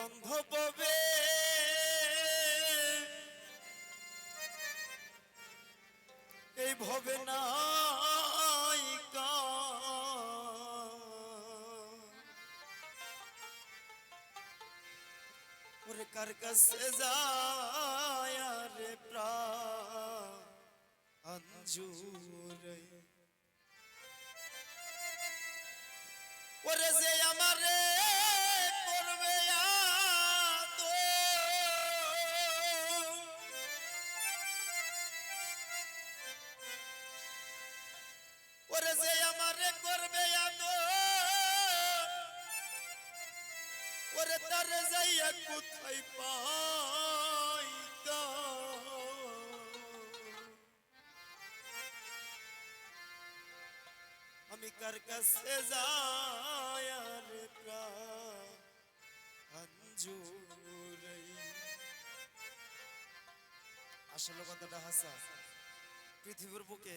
বান্ধব বে এই ভবে নাই ওরে কার কাছে যায় রে প্রাণ? জুড়ে ওরে যে আমারে করবে। ওরে তারে যাইয়া কোথায় পাই আমি কার কাছে যাই আর প্রাঞ্জুরে আসলে কথাটা হাসা, পৃথিবীর বুকে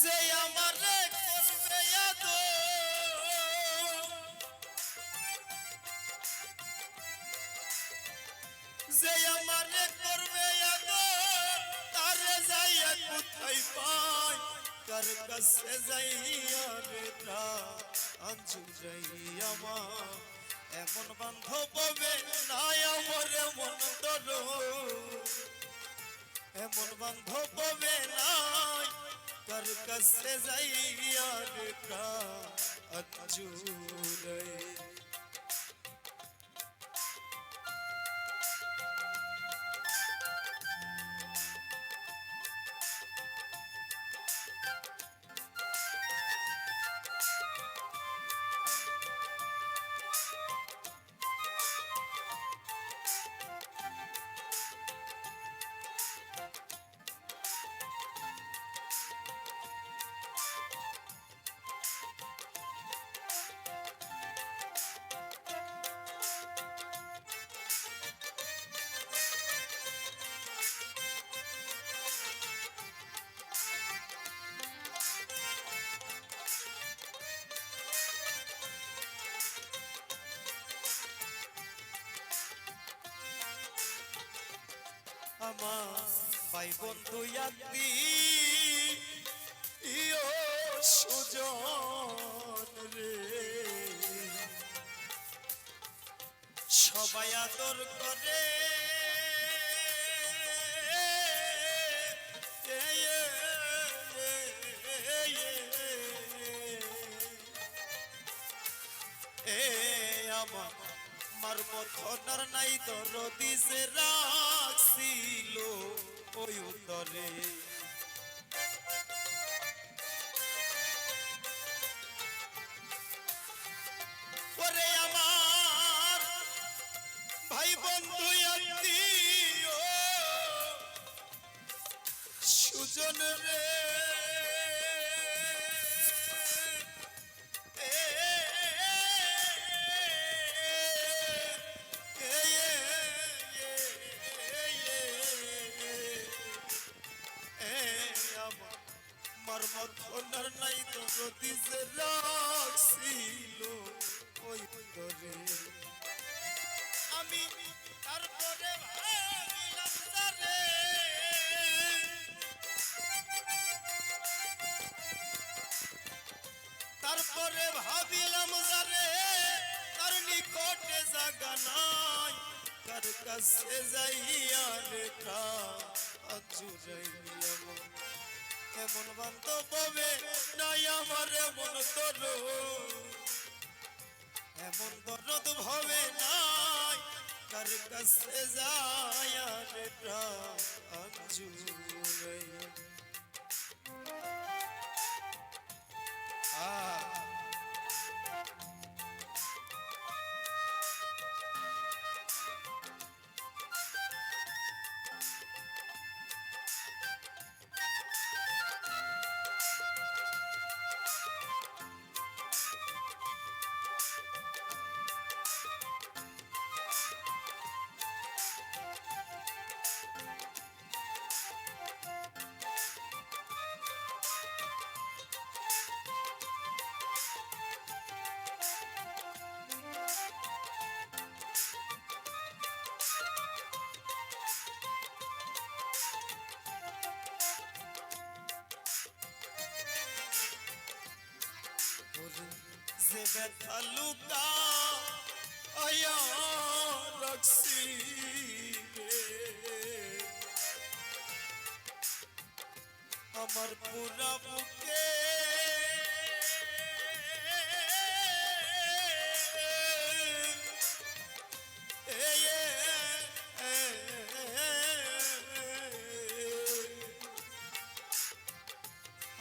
যে আমারে করবে। যে আমারে করবে তারে যাইয়া কোথায় পাই কার কাছে যাইয়া রে আঞ্জু যাই আমার এমন বান্ধব নাই আমার, এমন দর এমন বান্ধব নাই কার কাছে যাইয়া রে আঞ্জুরে আমার ভাই বন্ধু আত্মি ইয়ো সুজন রে। সবাই আদর করে। আমার মার মথনার নাই দরদি যে রাখছিল ওই উত্তরে। ওরে আমার ভাই বন্ধু সুজন রে। মার মতনার নাই তো গতি যে ওই তরে। আমি তারপরে ভাবিলাম তারে তারপরে ভাবিলাম, যারে। তার নিকটে জাগা নাই কার কাছে যাইয়া রে আজুরাইলাম এমন বান্ধব হবে নাই আমার, এমন তর। এমন দরদ ভবে নাই, কার কাছে যায় রে যে ব্যথা লুকা আয়া রাখছি। আমার পুরা বুকে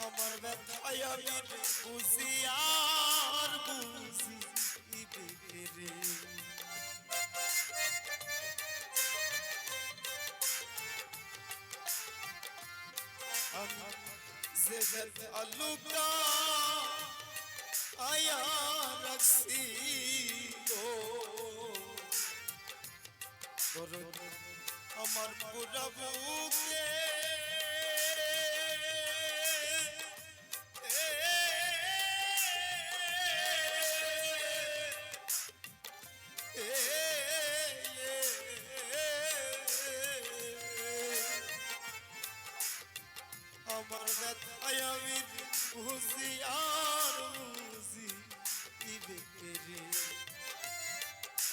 আমার ব্যথায় আমি বুঝি রাখছি গো দরদ আমার পুরা বুকে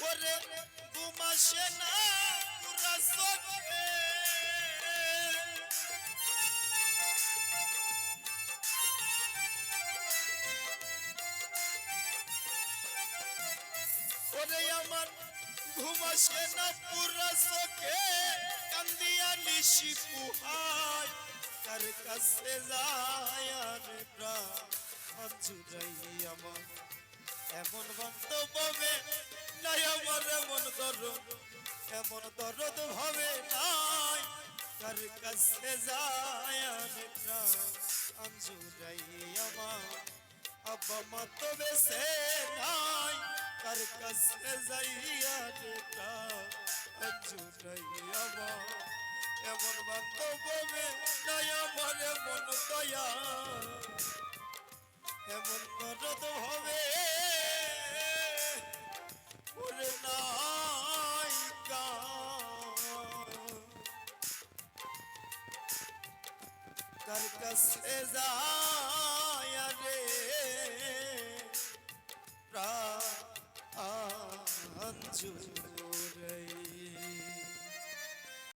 ওরে ঘুমাসে না, পুরা চোখে ওরে আমার ঘুমাসে না, পুরা চোখে কান্দিয়া নিশি পুহায়, কার কাছে যায় আমার এমন বান্ধবে নাই আমার এমন দরদ এমন দরদ ভাবে নাই। কার কাছে যায় আর প্রাণ আমার। আব্বা মা তো বেসে নাই, কার কাছে যাইয়া প্রাণ জুড়াই আমার। এমন বান্ধবে নাই, আমার এমন দয়া। এমন দরদ হবে কাছে যায় রে প্রাণ জুড়ে